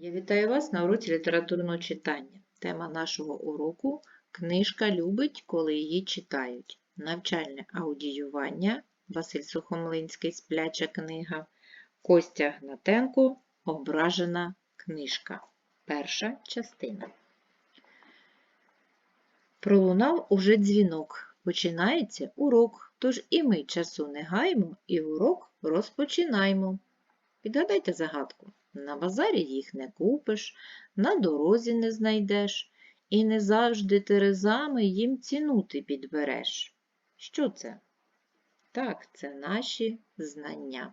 Я вітаю вас на уроці літературного читання. Тема нашого уроку Книжка любить, коли її читають. Навчальне аудіювання Василь Сухомлинський Спляча книга. Костя Гнатенко Ображена книжка. Перша частина. Пролунав уже дзвінок. Починається урок, тож і ми часу не гаємо, і урок розпочинаємо. Підгадайте загадку. На базарі їх не купиш, на дорозі не знайдеш, і не завжди терезами їм ціну ти підбереш. Що це? Так, це наші знання.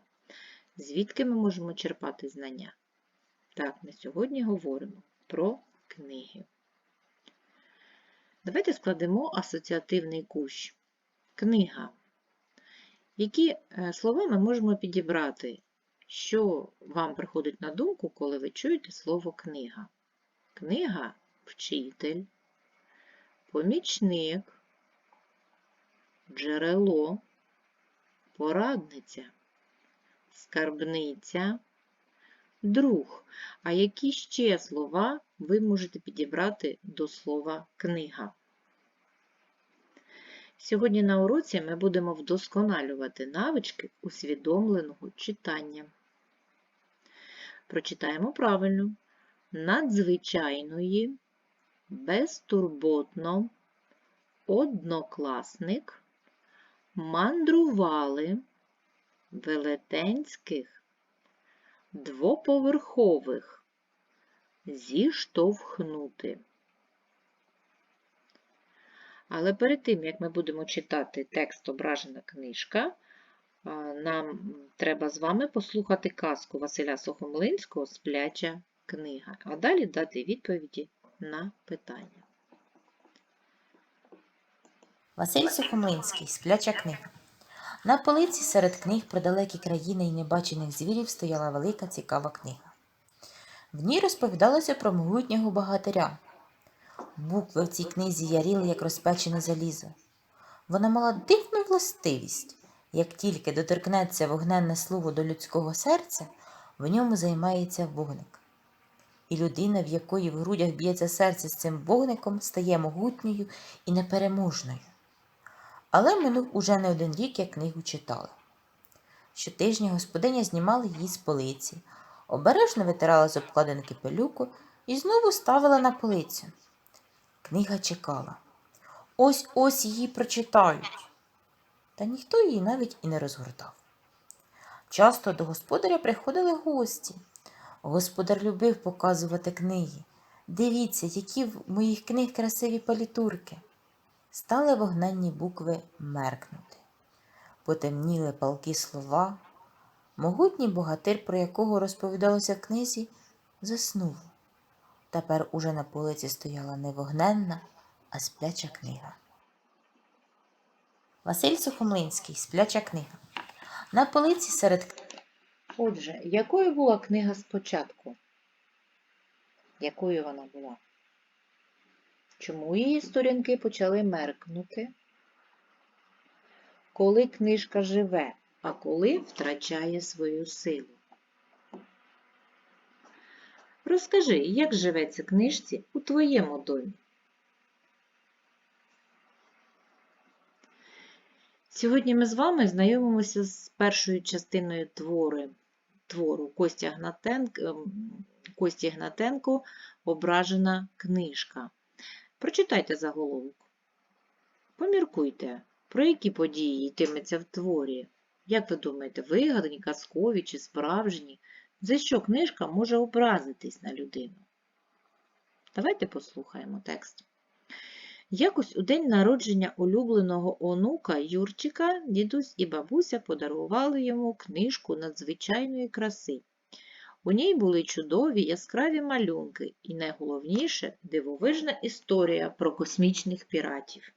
Звідки ми можемо черпати знання? Так, ми сьогодні говоримо про книги. Давайте складемо асоціативний кущ. Книга. Які е, слова ми можемо підібрати? Що вам приходить на думку, коли ви чуєте слово книга? Книга вчитель, помічник, джерело, порадниця, скарбниця, друг. А які ще слова ви можете підібрати до слова книга? Сьогодні на уроці ми будемо вдосконалювати навички усвідомленого читання. Прочитаємо правильно. Надзвичайної, безтурботно, однокласник, мандрували велетенських, двоповерхових, зіштовхнути. Але перед тим, як ми будемо читати текст Ображена книжка, нам треба з вами послухати казку Василя Сухомлинського Спляча книга, а далі дати відповіді на питання. Василь Сухомлинський Спляча книга. На полиці серед книг про далекі країни і небачених звірів стояла велика цікава книга. В ній розповідалося про могутнього богатиря. Букви в цій книзі яріли, як розпечене залізо. Вона мала дивну властивість. Як тільки доторкнеться вогненне слово до людського серця, в ньому займається вогник. І людина, в якої в грудях б'ється серце з цим вогником, стає могутньою і непереможною. Але минув уже не один рік, як книгу читали. Щотижня господиня знімала її з полиці, обережно витирала з обкладинки пилюку і знову ставила на полицю. Книга чекала. Ось ось її прочитають. Та ніхто її навіть і не розгортав. Часто до господаря приходили гості. Господар любив показувати книги. Дивіться, які в моїх книг красиві палітурки. Стали вогненні букви меркнути. Потемніли палкі слова. Могутній богатир, про якого розповідалося в книзі, заснув. Тепер уже на полиці стояла не вогненна, а спляча книга. Василь Сухомлинський Спляча книга. На полиці серед Отже, якою була книга спочатку? Якою вона була? Чому її сторінки почали меркнути? Коли книжка живе, а коли втрачає свою силу? Розкажи, як живеться книжці у твоєму домі? Сьогодні ми з вами знайомимося з першою частиною твори, твору Костя Гнатенко, ем, Кості Гнатенко Ображена книжка. Прочитайте заголовок. Поміркуйте, про які події йтиметься в творі. Як ви думаєте, вигадані, казкові чи справжні? За що книжка може образитись на людину? Давайте послухаємо текст. Якось у день народження улюбленого онука Юрчика дідусь і бабуся подарували йому книжку надзвичайної краси. У ній були чудові яскраві малюнки і, найголовніше, дивовижна історія про космічних піратів.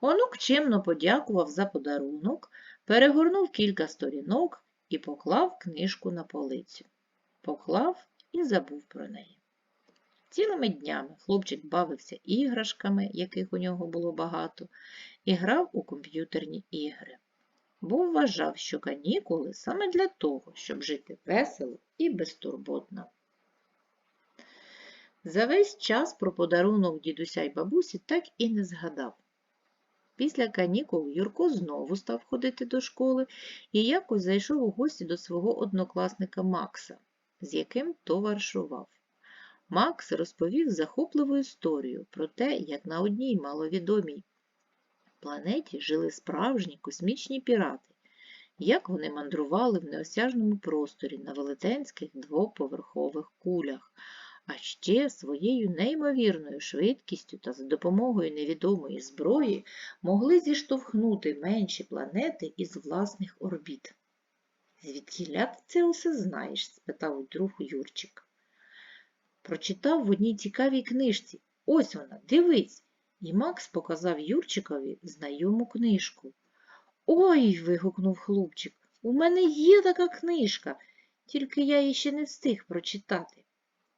Онук чимно подякував за подарунок, перегорнув кілька сторінок і поклав книжку на полицю. Поклав і забув про неї. Цілими днями хлопчик бавився іграшками, яких у нього було багато, і грав у комп'ютерні ігри, бо вважав, що канікули саме для того, щоб жити весело і безтурботно. За весь час про подарунок дідуся й бабусі так і не згадав. Після канікул Юрко знову став ходити до школи і якось зайшов у гості до свого однокласника Макса, з яким товаришував. Макс розповів захопливу історію про те, як на одній маловідомій планеті жили справжні космічні пірати, як вони мандрували в неосяжному просторі на велетенських двоповерхових кулях, а ще своєю неймовірною швидкістю та за допомогою невідомої зброї могли зіштовхнути менші планети із власних орбіт. Звідкіля ти це усе знаєш? спитав друг Юрчик. Прочитав в одній цікавій книжці. Ось вона, дивись. І Макс показав Юрчикові знайому книжку. Ой, вигукнув хлопчик, у мене є така книжка, тільки я її ще не встиг прочитати.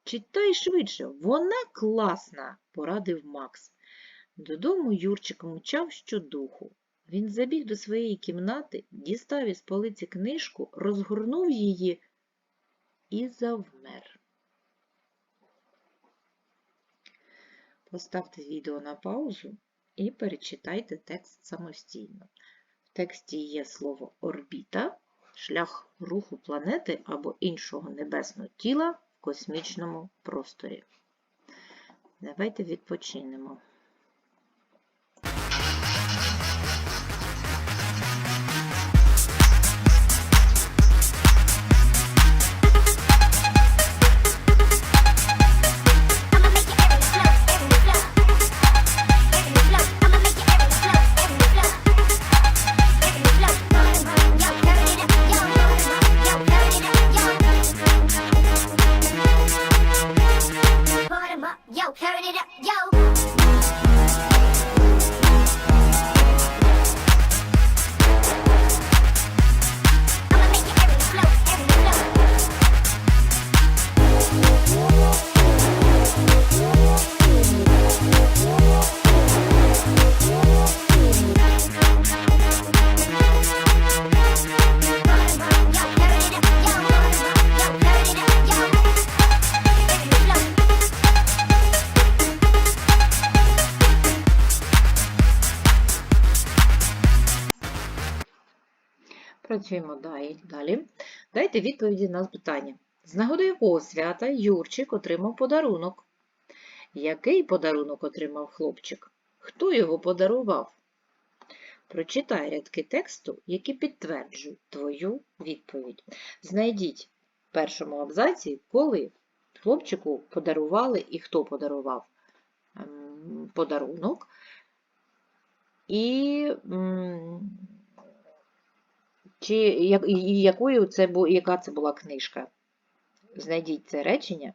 Читай швидше, вона класна, порадив Макс. Додому Юрчик мчав щодуху. Він забіг до своєї кімнати, дістав із полиці книжку, розгорнув її і завмер. Поставте відео на паузу і перечитайте текст самостійно. В тексті є слово орбіта, шлях руху планети або іншого небесного тіла в космічному просторі. Давайте відпочинемо. Працюємо далі. Дайте відповіді на питання. З нагоди якого свята Юрчик отримав подарунок? Який подарунок отримав хлопчик? Хто його подарував? Прочитай рядки тексту, які підтверджують твою відповідь. Знайдіть в першому абзаці, коли хлопчику подарували і хто подарував ем, подарунок. І чи якою це яка це була книжка? Знайдіть це речення.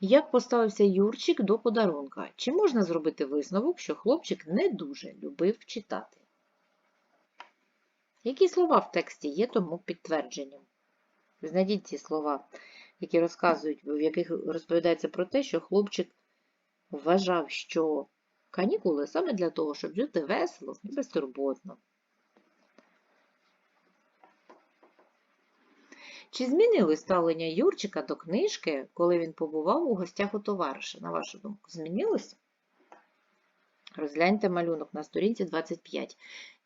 Як поставився Юрчик до подарунка? Чи можна зробити висновок, що хлопчик не дуже любив читати? Які слова в тексті є тому підтвердженням? Знайдіть ці слова, які розказують, в яких розповідається про те, що хлопчик вважав, що канікули саме для того, щоб жити весело і безтурботно. Чи змінилось ставлення Юрчика до книжки, коли він побував у гостях у товариша? На вашу думку, змінилося? Розгляньте малюнок на сторінці 25.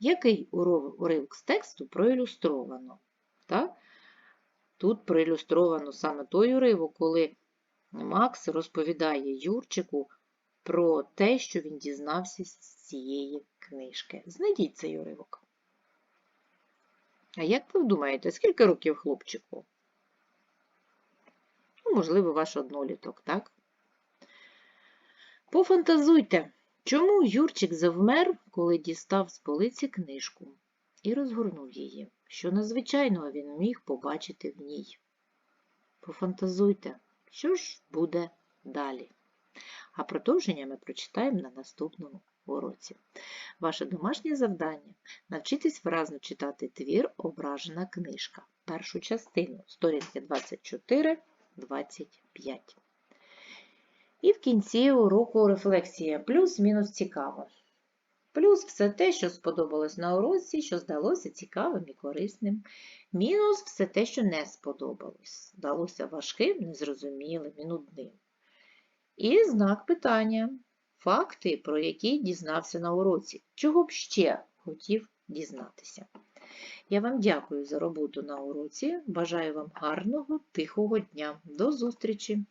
Який уривок з тексту проілюстровано? Так? Тут проілюстровано саме той уривок, коли Макс розповідає Юрчику про те, що він дізнався з цієї книжки. Знайдіть цей уривок. А як ви думаєте, скільки років хлопчику? Ну, можливо, ваш одноліток, так? Пофантазуйте, чому Юрчик завмер, коли дістав з полиці книжку і розгорнув її, що надзвичайного він міг побачити в ній. Пофантазуйте, що ж буде далі. А продовження ми прочитаємо на наступному уроці. Ваше домашнє завдання навчитись виразно читати твір Ображена книжка, першу частину, сторінки 24-25. І в кінці уроку рефлексія плюс-мінус цікаво. Плюс все те, що сподобалось на уроці, що здалося цікавим і корисним. Мінус все те, що не сподобалось. Здалося важким, незрозумілим і нудним. І знак питання. Факти, про які дізнався на уроці. Чого б ще хотів дізнатися. Я вам дякую за роботу на уроці. Бажаю вам гарного, тихого дня. До зустрічі!